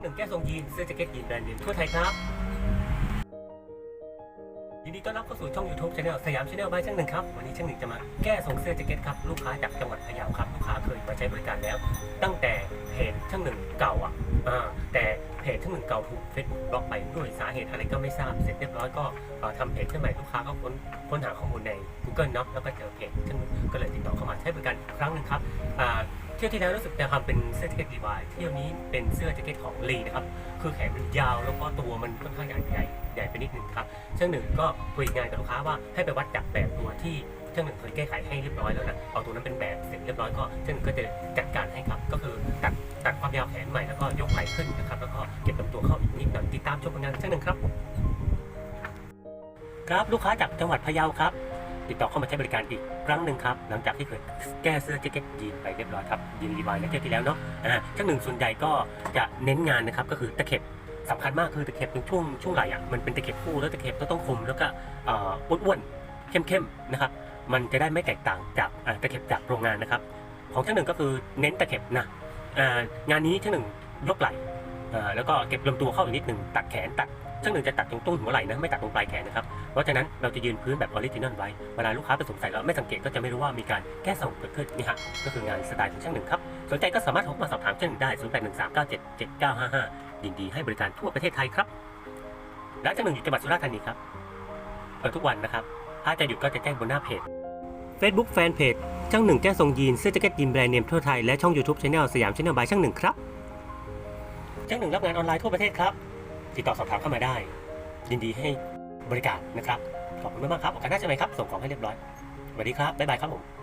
หนึ่งแก้ทรงยีนเสื้อแจ็คเก็ตยีนแบรนด์เนมทั่วไทยครับยินดีต้อนรับเข้าสู่ช่อง YouTube Channel สยามชาแนลบายช่างหนึ่งครับ วันนี้ช่างหนึ่งจะมาแก้ทรงเสื้อแจ็คเก็ตครับ ลูกค้าจากจังหวัดพะเยาครับ ลูกค้าเคยมาใช้บริการแล้ว ตั้งแต่เพจช่างหนึ่งเก่าอะแต่เพจช่างหนึ่งเก่าถูกเฟซบุ๊กบล็อกไปด้วยสาเหตุอะไรก็ไม่ทราบเสร็จเรียบร้อยก็ทำเพจขึ้นใหม่ลูกค้าก็ค้นค้นหาข้อมูลใน Google เนาะแล้วก็เจอเพจช่างหนึ่งก็เลยติดต่อเข้ามาใช้บริการอีกครั้งหนึ่งครับ เที่ยวที่แล้วรู้สึกจะทำเป็นเสื้อแจ็คเก็ตดีวายเที่ยวนี้เป็นเสื้อแจ็คเก็ตของลีนะครับ คือแขนมันยาวแล้วก็ตัวมันค่อนข้างใหญ่ใหญ่ใหญ่ไปนิดนึงครับเช่างหนึ่งก็คุยงานกับลูกค้าว่าให้ไปวัดจากแบบตัวที่เช่างหนึ่งเคยแก้ไขให้เรียบร้อยแล้วนะเอาตัวนั้นเป็นแบบเสร็จเรียบร้อยก็เช่างหนึ่งก็จะจัดการให้ครับ ก็คือตัดตัดความยาวแขนใหม่แล้วก็ยกไหล่ขึ้นนะครับแล้วก็เก็บลำตัวเข้าอีกนิดหน่อยติดตามชมผลงานเช่างหนึ่งครับ ครับลูกค้าจากจังหวัดพะเยาครับ ติดต่อเข้ามาใช้บริการอีกครั้งหนึ่งครับ หลังจากที่เคยแก้เสื้อแจ็คเก็ตยีนไปเรียบร้อยครับยีนรีวายในเที่ยวที่แล้วเนาะอ่าช่างหนึ่งส่วนใหญ่ก็จะเน้นงานนะครับก็คือตะเข็บสำคัญมากคือตะเข็บตรงช่วงช่วงไหล่อะมันเป็นตะเข็บคู่แล้วตะเข็บก็ต้องคมแล้วก็อ้วนๆเข้มๆนะครับมันจะได้ไม่แตกต่างจากตะเข็บจากโรงงานนะครับ ของช่างหนึ่งก็คือเน้นตะเข็บนะงานนี้ช่างหนึ่งยกไหล่ แล้วก็เก็บลำตัวเข้าอีกนิดหนึ่งตัดแขนตัดช่างหนึ่งจะตัดตรงต้นหัวไหล่นะไม่ตัดตรงปลายแขนนะครับเพราะฉะนั้นเราจะยืนพื้นแบบออริจินอลไว้เวลาลูกค้าไปสวมใส่แล้วไม่สังเกตก็จะไม่รู้ว่ามีการแก้ส่งเกิดขึ้นนี่ฮะก็คืองานสไตล์ของช่างหนึ่งครับสนใจก็สามารถโทรมาสอบถามช่างหนึ่งได้ 0 8 1 3 9 7 7 9 5 5 ยินดีให้บริการทั่วประเทศไทยครับร้านช่างหนึ่งอยู่จังหวัดสุราษฎร์ธานีครับเปิดทุกวันนะครับถ้าจะหยุดก็จะแจ้งบนหน้าเพจ Facebook Fanpage ช่างหนึ่งแก้ทรงยีนเสื้อแจ็คเก็ตยีนแบรนด์เนมทั่วไทยและช่อง YouTube Channel สยามชาแนลบายช่างหนึ่งครับ จ้างหนึ่งรับงานออนไลน์ทั่วประเทศครับ ติดต่อสอบถามเข้ามาได้ ยินดีให้บริการนะครับ ขอบคุณมากๆครับ โอกาสหน้าเจอกันใหม่ครับ ส่งของให้เรียบร้อยสวัสดีครับ บ๊ายบายครับผม